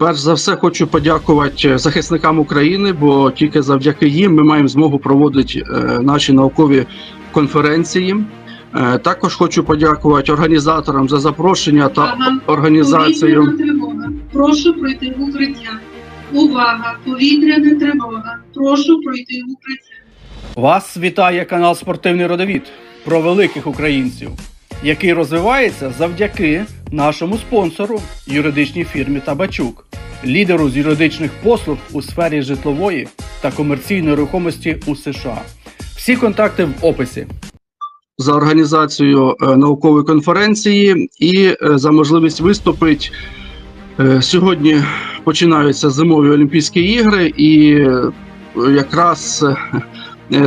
Перш за все, хочу подякувати захисникам України, бо тільки завдяки їм ми маємо змогу проводити е, наші наукові конференції. Е, Також хочу подякувати організаторам за запрошення та Увага! організацію. Прошу пройти в укриття. Увага! Повітряна тривога. Прошу пройти в укриття. Вас вітає канал Спортивний Родовід про великих українців, який розвивається завдяки нашому спонсору юридичній фірмі Табачук, лідеру з юридичних послуг у сфері житлової та комерційної рухомості у США. Всі контакти в описі. за організацію е, наукової конференції і е, за можливість виступити. Е, Сьогодні починаються зимові Олімпійські ігри, і якраз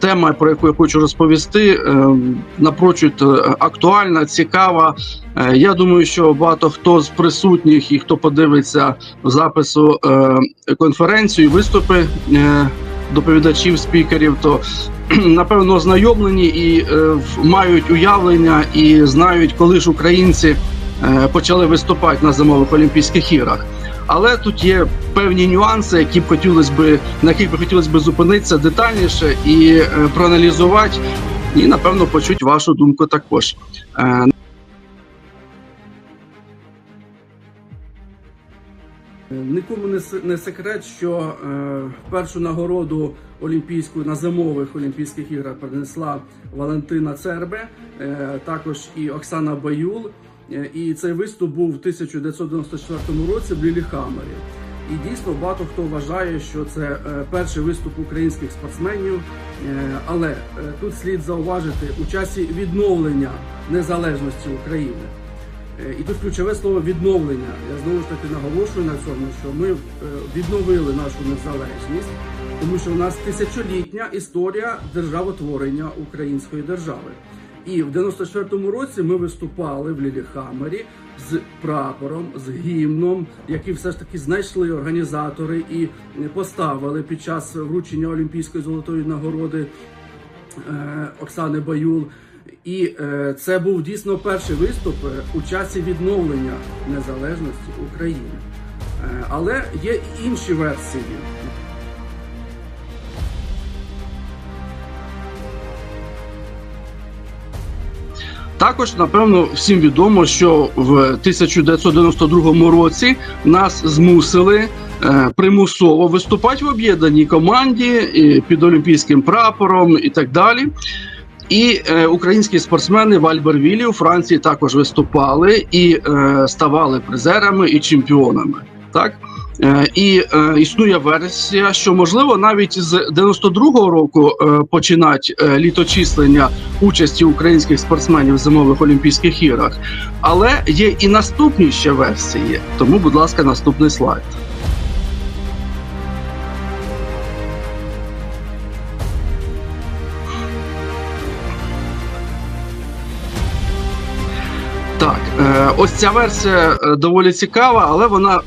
тема, про яку я хочу розповісти, е, напрочуд е, актуальна, цікава. Е, Я думаю, що багато хто з присутніх і хто подивиться запису е, конференцію, виступи е, доповідачів, спікерів, то напевно ознайомлені і е, мають уявлення і знають, коли ж українці е, почали виступати на зимових Олімпійських іграх. Але тут є певні нюанси, які б хотілося би на яких би хотілося б зупинитися детальніше і е, проаналізувати, і напевно почути вашу думку також. Е, Нікому не, секрет, що е, першу нагороду олімпійську на зимових Олімпійських іграх принесла Валентина Цербе, також і Оксана Баюл. І цей виступ був в 1994 році в Ліліхамері. І дійсно багато хто вважає, що це е, перший виступ українських спортсменів. Е, але е, тут слід зауважити у часі відновлення незалежності України. І тут ключове слово відновлення. Я знову ж таки наголошую на цьому, що ми відновили нашу незалежність, тому що у нас тисячолітня історія державотворення української держави. І в 94-му році ми виступали в Ліліхамері з прапором, з гімном, який все ж таки знайшли організатори і поставили під час вручення Олімпійської золотої нагороди е, Оксани Баюл. І е, це був дійсно перший виступ е, у часі відновлення незалежності України. Е, але є інші версії. Також, напевно, всім відомо, що в 1992 році нас змусили е, примусово виступати в об'єднаній команді і під олімпійським прапором і так далі. І е, українські спортсмени в Альбервілі у Франції також виступали і е, ставали призерами і чемпіонами. Так і е, існує версія, що можливо навіть з 92-го року починати е, літочислення участі українських спортсменів в зимових Олімпійських іграх. Але є і наступні ще версії. Тому, будь ласка, наступний слайд. Ось ця версія е, доволі цікава, але вона, е,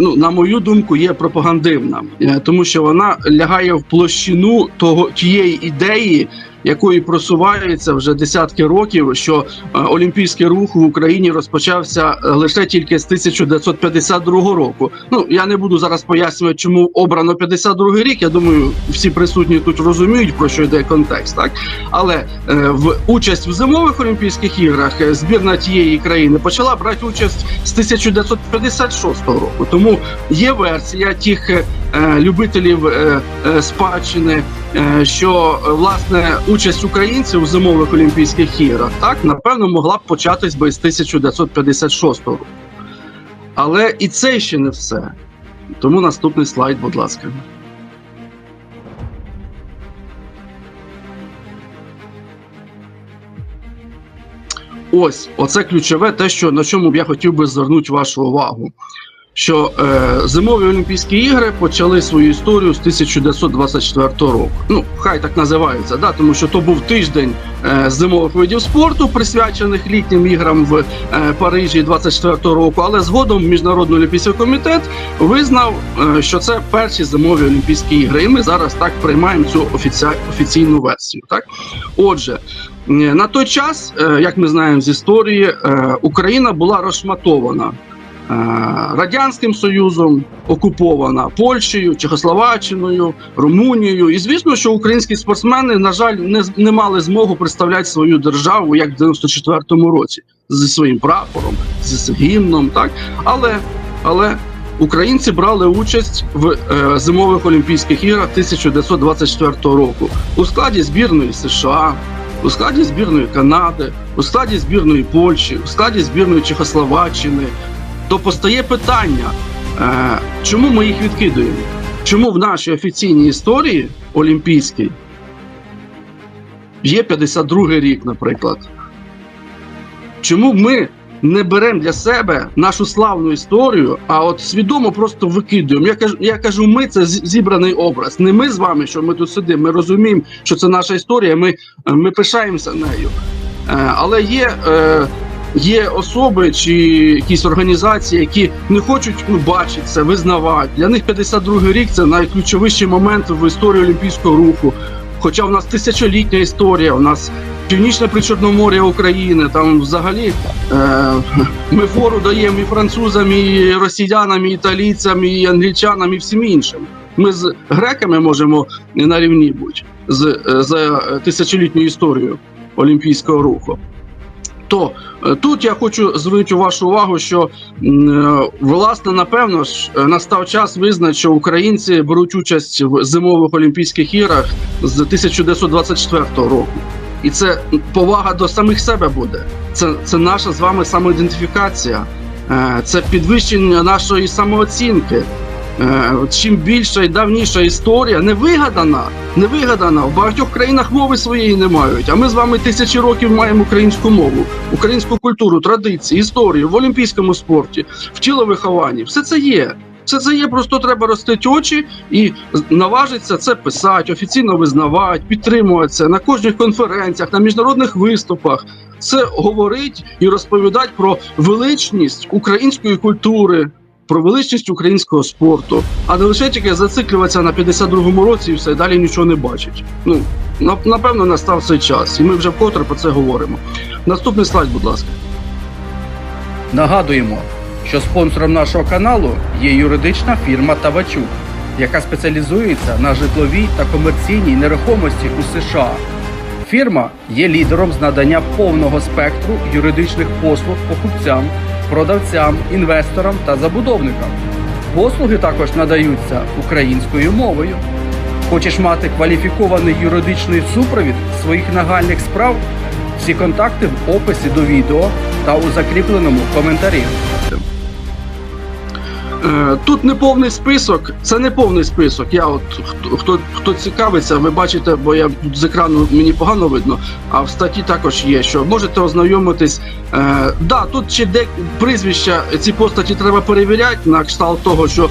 ну, на мою думку, є пропагандивна, е, тому що вона лягає в площину того тієї ідеї, якої просувається вже десятки років, що е, олімпійський рух в Україні розпочався е, лише тільки з 1952 року. Ну я не буду зараз пояснювати, чому обрано 52 рік. Я думаю, всі присутні тут розуміють про що йде контекст, так але е, в участь в зимових Олімпійських іграх збірна тієї країни почала брати участь з 1956 року. Тому є версія тих любителів е, е, спадщини, е, що е, власне участь українців у зимових Олімпійських іграх так напевно могла б початись би з 1956 року. Але і це ще не все. Тому наступний слайд, будь ласка. Ось, оце ключове, те, що на чому б я хотів би звернути вашу увагу. Що е, зимові Олімпійські ігри почали свою історію з 1924 року. Ну, хай так називаються, да, тому що то був тиждень е, зимових видів спорту, присвячених літнім іграм в е, Парижі 24 року. Але згодом Міжнародний олімпійський комітет визнав, е, що це перші зимові Олімпійські ігри. І ми зараз так приймаємо цю офіця... офіційну версію. Так, отже. На той час, е, як ми знаємо з історії, е, Україна була розшматована Радянським Союзом окупована Польщею, Чехословаччиною, Румунією. І звісно, що українські спортсмени, на жаль, не, не мали змогу представляти свою державу як в 94-му році зі своїм прапором, зі гімном. Так? Але, але українці брали участь в е, зимових Олімпійських іграх 1924 року у складі збірної США, у складі збірної Канади, у складі збірної Польщі, у складі збірної Чехословаччини. То постає питання, е, чому ми їх відкидуємо? Чому в нашій офіційній історії олімпійській є 52 рік, наприклад? Чому ми не беремо для себе нашу славну історію, а от свідомо просто викидуємо? Я кажу, я кажу, ми це зібраний образ. Не ми з вами, що ми тут сидимо. Ми розуміємо, що це наша історія. Ми, ми пишаємося нею. Е, але є. Е, Є особи чи якісь організації, які не хочуть ну, бачити це, визнавати. Для них 52-й рік це найключовіший момент в історії олімпійського руху. Хоча в нас тисячолітня історія, у нас північне причорномор'я України, там взагалі е, ми фору даємо і французам, і росіянам, і італійцям, і англічанам, і всім іншим. Ми з греками можемо на рівні бути з, е, за тисячолітньою історією олімпійського руху. То е, тут я хочу звернути вашу увагу, що е, власне напевно ж е, настав час визнати, що українці беруть участь в зимових Олімпійських іграх з 1924 року. І це повага до самих себе буде. Це, це наша з вами самоідентифікація, це підвищення нашої самооцінки. Е, Чим більша і давніша історія не вигадана, не вигадана. В багатьох країнах мови своєї не мають. А ми з вами тисячі років маємо українську мову, українську культуру, традиції, історію в олімпійському спорті, в тіловихованні. Все це є. Все це є, просто треба ростити очі і наважитися це писати, офіційно визнавати, підтримувати це на кожних конференціях, на міжнародних виступах. Це говорить і розповідати про величність української культури, про величність українського спорту, а не лише тільки зациклюватися на 52-му році і все далі нічого не бачить. Ну напевно, настав цей час, і ми вже вкотре про це говоримо. Наступний слайд, будь ласка. Нагадуємо, що спонсором нашого каналу є юридична фірма Тавачук, яка спеціалізується на житловій та комерційній нерухомості у США. Фірма є лідером з надання повного спектру юридичних послуг покупцям, продавцям, інвесторам та забудовникам. Послуги також надаються українською мовою. Хочеш мати кваліфікований юридичний супровід своїх нагальних справ? Всі контакти в описі до відео та у закріпленому коментарі. Е, Тут не повний список, це не повний список. Я от хто хто, цікавиться, ви бачите, бо я з екрану мені погано видно. А в статті також є, що можете ознайомитись. Е, да, тут ще де прізвища ці постаті треба перевіряти на кшталт того, що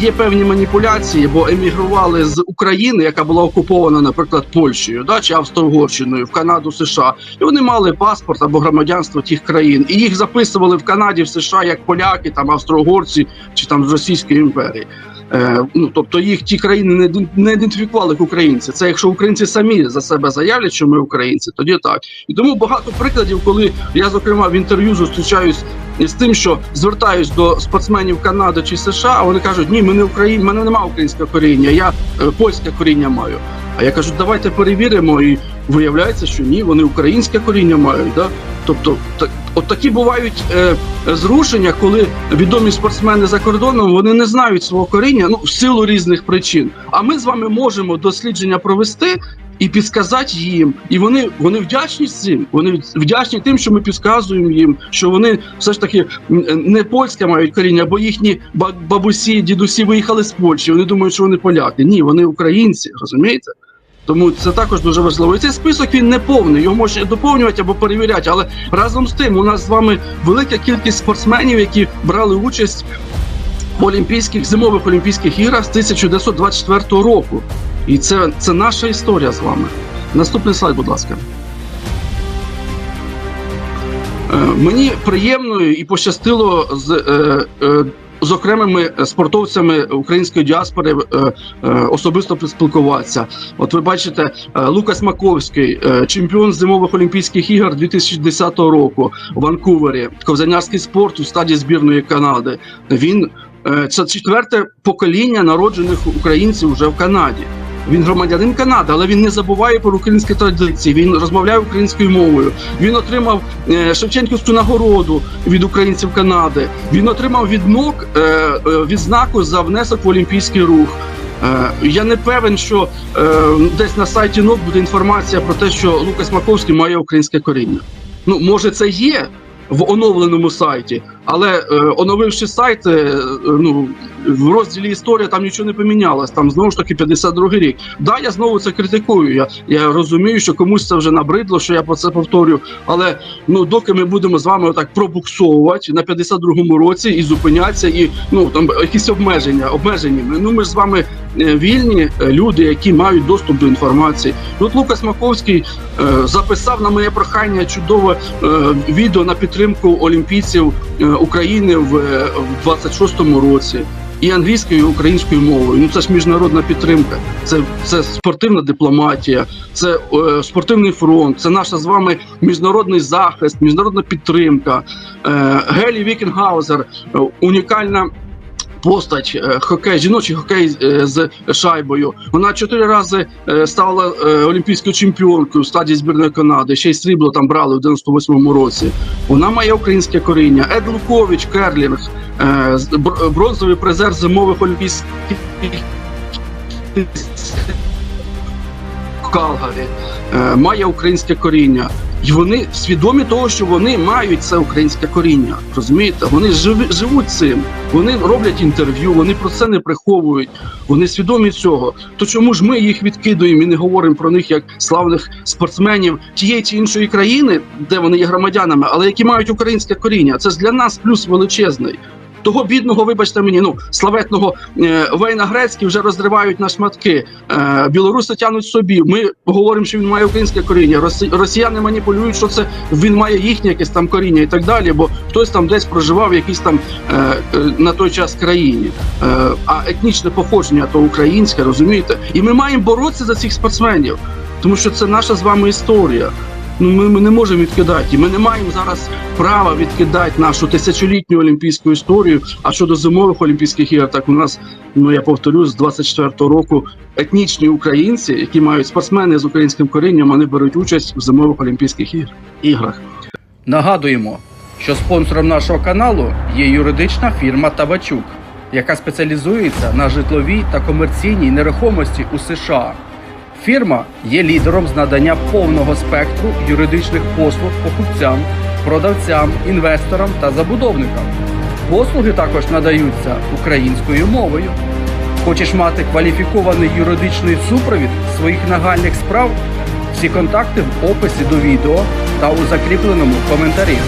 є певні маніпуляції, бо емігрували з України, яка була окупована, наприклад, Польщею, да, чи Австро-Угорщиною в Канаду, США, і вони мали паспорт або громадянство тих країн, і їх записували в Канаді, в США як поляки, там австро-угорці чи там з Російської імперії. Е, ну тобто їх ті країни не, не ідентифікували як українці. Це якщо українці самі за себе заявлять, що ми українці, тоді так. І тому багато прикладів, коли я зокрема в інтерв'ю зустрічаюсь з тим, що звертаюсь до спортсменів Канади чи США, а вони кажуть, ні, ми не Україн, мене немає українського коріння, я е, польське коріння маю. А я кажу, давайте перевіримо, і виявляється, що ні, вони українське коріння мають. Да? Тобто, так, от такі бувають е, зрушення, коли відомі спортсмени за кордоном вони не знають свого коріння, ну в силу різних причин. А ми з вами можемо дослідження провести. І підсказати їм, і вони вони вдячні цим. Вони вдячні тим, що ми підказуємо їм, що вони все ж таки не польське мають коріння, бо їхні ба- бабусі, дідусі виїхали з Польщі. Вони думають, що вони поляки. Ні, вони українці, розумієте? Тому це також дуже важливо. І цей список він не повний, його можна доповнювати або перевіряти. Але разом з тим, у нас з вами велика кількість спортсменів, які брали участь в Олімпійських зимових Олімпійських іграх з 1924 року. І це, це наша історія з вами. Наступний слайд, будь ласка. Е, Мені приємно і пощастило з е, е, з окремими е, спортовцями української діаспори е, е, особисто поспілкуватися. От ви бачите, Лукас Маковський, чемпіон зимових Олімпійських ігор 2010 року в Ванкувері, ковзанярський спорт у стаді збірної Канади. Він це четверте покоління народжених українців вже в Канаді. Він громадянин Канади, але він не забуває про українські традиції. Він розмовляє українською мовою. Він отримав е, Шевченківську нагороду від українців Канади. Він отримав від НОК е, е, відзнаку за внесок в олімпійський рух. Я не певен, що десь на сайті НОК буде інформація про те, що Лукас Маковський має українське коріння. Ну, може, це є в оновленому сайті, але е, оновивши сайт, е, ну в розділі історія там нічого не помінялось. Там знову ж таки 52-й рік. Да, я знову це критикую. Я, я розумію, що комусь це вже набридло, що я про це повторю. Але ну доки ми будемо з вами отак пробуксовувати на 52-му році і зупинятися, і ну там якісь обмеження, обмежені. Ну ми ж з вами вільні е, люди, які мають доступ до інформації. Тут Лукас Маковський е, записав на моє прохання чудове е, відео на підтримку олімпійців е, України в, е, в 26-му році. І англійською, і українською мовою. Ну це ж міжнародна підтримка, це, це спортивна дипломатія, це е, спортивний фронт, це наша з вами міжнародний захист, міжнародна підтримка. Е, Гелі Вікенгаузер, е, унікальна постать е, хокей, жіночий хокей е, з шайбою. Вона чотири рази е, стала олімпійською чемпіонкою в стадії збірної Канади. Ще й срібло там брали в 98-му році. Вона має українське коріння. Ед Лукович, Керлінг, бронзовий призер зимових олімпійських Калгарі, має українське коріння. І вони свідомі того, що вони мають це українське коріння. Розумієте? Вони живуть цим, вони роблять інтерв'ю, вони про це не приховують. Вони свідомі цього. То чому ж ми їх відкидуємо і не говоримо про них як славних спортсменів тієї чи іншої країни, де вони є громадянами, але які мають українське коріння? Це ж для нас плюс величезний. Того бідного, вибачте мені, ну славетного е, Вейна Грецький вже розривають на шматки. Е, білоруси тянуть собі. Ми говоримо, що він має українське коріння. Росі, росіяни маніпулюють, що це він має їхнє якесь там коріння і так далі, бо хтось там десь проживав в якійсь там е, е, на той час країні. Е, а етнічне походження то українське, розумієте? І ми маємо боротися за цих спортсменів, тому що це наша з вами історія. Ну, ми, ми не можемо відкидати. Ми не маємо зараз права відкидати нашу тисячолітню олімпійську історію. А щодо зимових олімпійських ігор, так у нас, ну я повторю, з 24-го року етнічні українці, які мають спортсмени з українським корінням, вони беруть участь в зимових олімпійських ігр- іграх. Нагадуємо, що спонсором нашого каналу є юридична фірма Табачук, яка спеціалізується на житловій та комерційній нерухомості у США. Фірма є лідером з надання повного спектру юридичних послуг покупцям, продавцям, інвесторам та забудовникам. Послуги також надаються українською мовою. Хочеш мати кваліфікований юридичний супровід своїх нагальних справ? Всі контакти в описі до відео та у закріпленому коментарі.